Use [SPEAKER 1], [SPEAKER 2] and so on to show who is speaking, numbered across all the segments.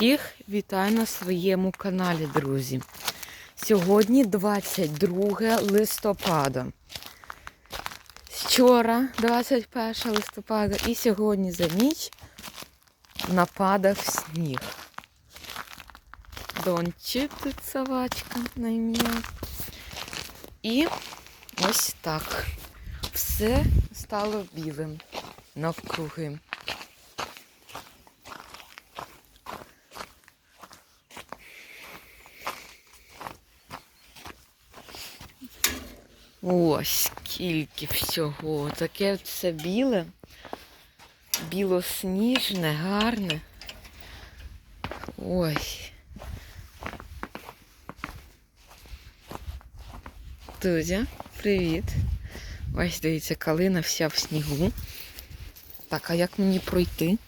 [SPEAKER 1] Всіх вітаю на своєму каналі, друзі. Сьогодні 22 листопада. Вчора 21 листопада і сьогодні за ніч нападав сніг. Дончик тут собачка на ім'я. І ось так. Все стало білим навкруги. Ось скільки всього. Таке все біле, білосніжне, гарне. Ой. Друзі, привіт. Ось дивіться, калина вся в снігу. Так, а як мені пройти?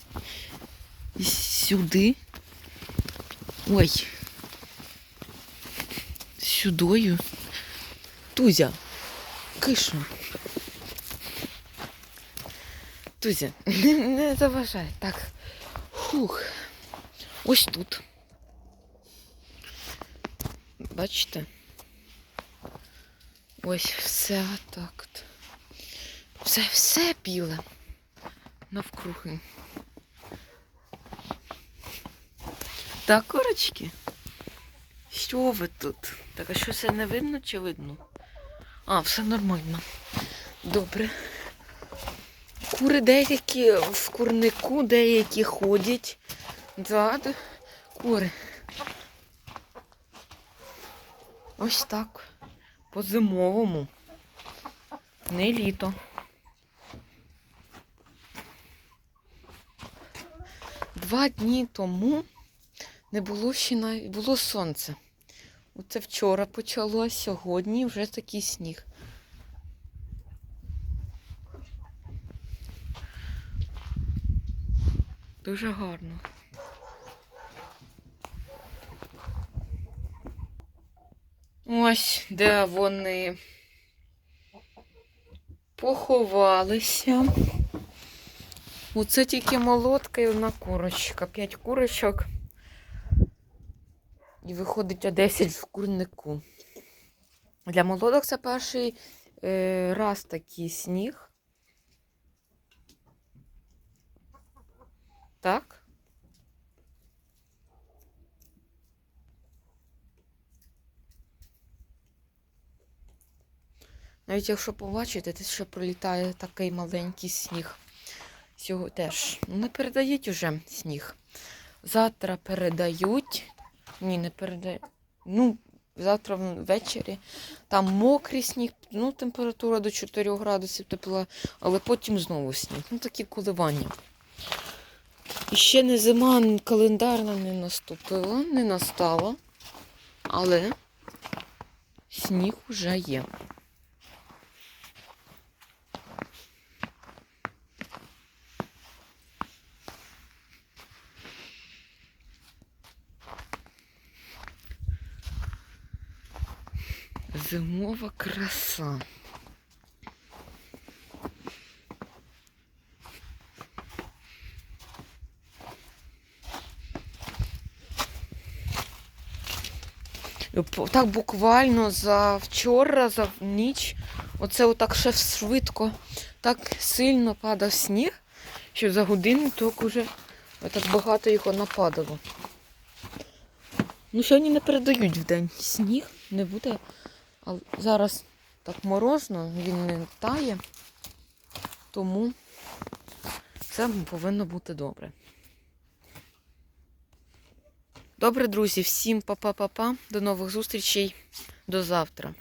[SPEAKER 1] І Сюди. Ой. Сюдою. Тузя. Кишу. Тузя, не, заважай. Так. Фух. Ось тут. Бачите? Ось все так. Все, все біле. Навкруги. Так, корочки. Що ви тут? Так, а що це не видно чи видно? А, все нормально. Добре. Кури деякі в курнику, деякі ходять. Да. Кури. Ось так. По-зимовому. Не літо. Два дні тому не було ще навіть було сонце. Оце вчора почалось, сьогодні вже такий сніг. Дуже гарно. Ось де вони поховалися. Оце тільки молотка і одна курочка. П'ять курочок. І виходить а 10 в курнику. Для молодок це перший е, раз такий сніг. Так. Навіть якщо побачите, те, що пролітає такий маленький сніг. Цього теж не передають уже сніг. Завтра передають. Ні, не передай. Ну, завтра ввечері. Там мокрий сніг, ну, температура до 4 градусів тепла, але потім знову сніг. Ну, такі коливання. І ще не зима календарна не наступила, не настала, але сніг вже є. Зимова краса. Так буквально за вчора, за ніч, оце отак ще швидко, так сильно падав сніг, що за годину так уже так багато його нападало. Ну, сьогодні не передають в день сніг, не буде. Зараз так морозно, він не тає, тому все повинно бути добре. Добре, друзі, всім па-па-па-па. До нових зустрічей. До завтра.